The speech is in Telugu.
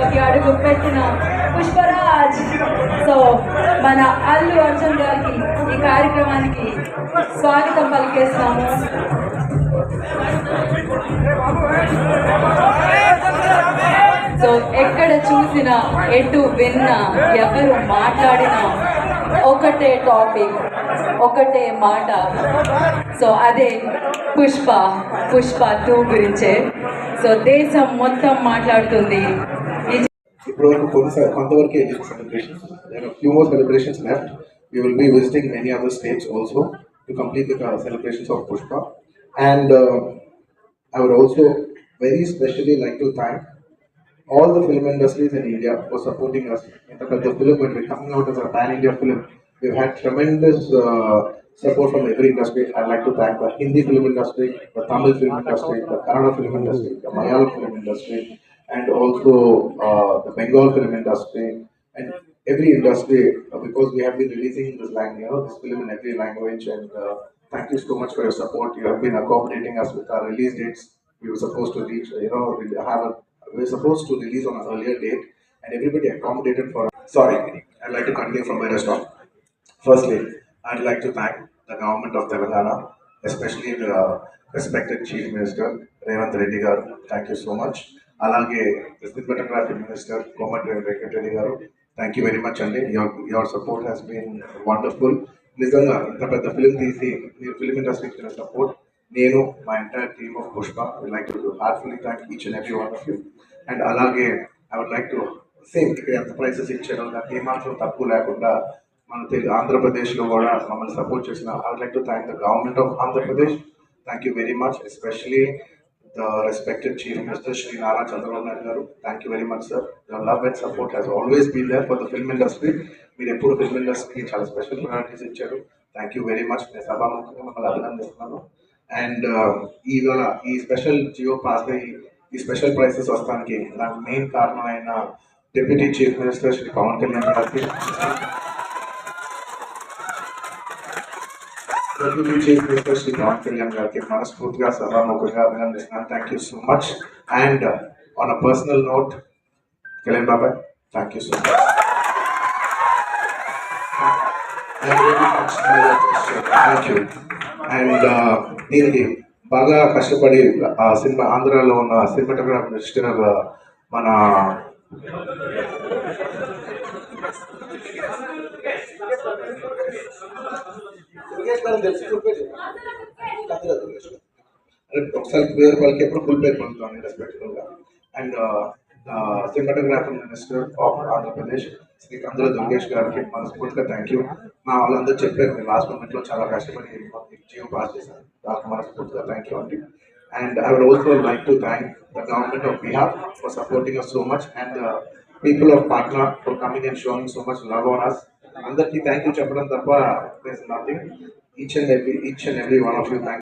అడుగు పెట్టిన పుష్పరాజ్. సో మన అల్లు అర్జున్ గారికి ఈ కార్యక్రమానికి స్వాగతం పలికేస్తాము. సో ఎక్కడ చూసినా ఎటు విన్నా ఎవరు మాట్లాడినా ఒకటే టాపిక్ ఒకటే మాట. సో అదే పుష్ప పుష్ప టూ గురించే. సో దేశం మొత్తం మాట్లాడుతుంది. ఇప్పుడు వరకు కొన్ని కొంతవరకు వెళ్ళిన celebrations there are few more celebrations left we will be visiting many other states also to complete the celebrations of Pushpa and I would also very specially like to thank all the film industries in India for supporting us. In fact, the film, when we're coming out as a pan-India film, we've had tremendous uh, support from every industry. I'd like to thank the Hindi film industry, the Tamil film industry, the Kannada film industry, the Malayalam film industry, and also uh, the Bengal film industry, and every industry uh, because we have been releasing this language, this film in every language. And uh, thank you so much for your support. You have been accommodating us with our release dates. We were supposed to reach, you know, we have a we were supposed to release on an earlier date, and everybody accommodated for. Sorry, I'd like to continue from where I stopped. Firstly, I'd like to thank the government of Telangana, especially the respected Chief Minister Revant Reddy. Thank you so much. అలాగే సినిమాటోగ్రఫీ మినిస్టర్ కోమటి వెంకటరెడ్డి గారు థ్యాంక్ యూ వెరీ మచ్ అండి. Your your support has been wonderful నిజంగా ఇంత పెద్ద ఫిలిం తీసి మీరు ఫిలిం ఇండస్ట్రీకి ఇచ్చిన సపోర్ట్ నేను మా entire team of Pushpa like to heartfully thank each and every one of you and అలాగే I would like to same ఇక్కడ ఎంత ప్రైసెస్ ఇచ్చారో దానికి ఏమాత్రం తక్కువ లేకుండా మన తెలుగు ఆంధ్రప్రదేశ్లో కూడా మమ్మల్ని సపోర్ట్ చేసిన I would like to thank the government of Andhra Pradesh thank you very much especially the respected chief Minister Shri Nara Chandrababu Naidu గారు thank you very much sir your love and support has always been there for the film మీరు ఎప్పుడు ఫిల్మ్ ఇండస్ట్రీకి చాలా స్పెషల్ ప్రయారిటీస్ ఇచ్చారు. థ్యాంక్ యూ వెరీ మచ్ నేను సభాముఖంగా మిమ్మల్ని అభినందిస్తున్నాను. అండ్ ఇవాళ ఈ స్పెషల్ జియో పాస్ అయ్యి ఈ స్పెషల్ ప్రైసెస్ వస్తానికి దానికి మెయిన్ కారణం అయిన deputy chief minister Shri Pawan Kalyan గారికి deputy chief minister Shri Pawan Kalyan గారికి మనస్ఫూర్తిగా సభాముఖంగా అభినందిస్తున్నాను thank you so much and on a personal note Kalyan బాబాయ్ thank you so much thank you and దీనికి బాగా కష్టపడి ఆ సినిమా ఆంధ్రాలో ఉన్న సినిమాటోగ్రాఫ్ మినిస్టర్ మన ఒకసారి పేరు వాళ్ళకి ఎప్పుడు ఫుల్ పేరు పొందుతాను రెస్పెక్ట్ఫుల్గా and cinematographer minister of Andhra Pradesh Shri Kandula Durgesh గారికి మనస్ఫూర్తిగా థ్యాంక్ యూ మా వాళ్ళందరూ చెప్పారు మీరు లాస్ట్ మూమెంట్లో చాలా కష్టపడి జీవో పాస్ చేశారు. దానికి మనస్ఫూర్తిగా థ్యాంక్ యూ అండి. And I would also like to thank the government of Bihar for supporting us so much and people of Patna for coming and showing so much love on us అందరికీ థ్యాంక్ యూ చెప్పడం తప్ప nothing each and every each and every one of you. Thank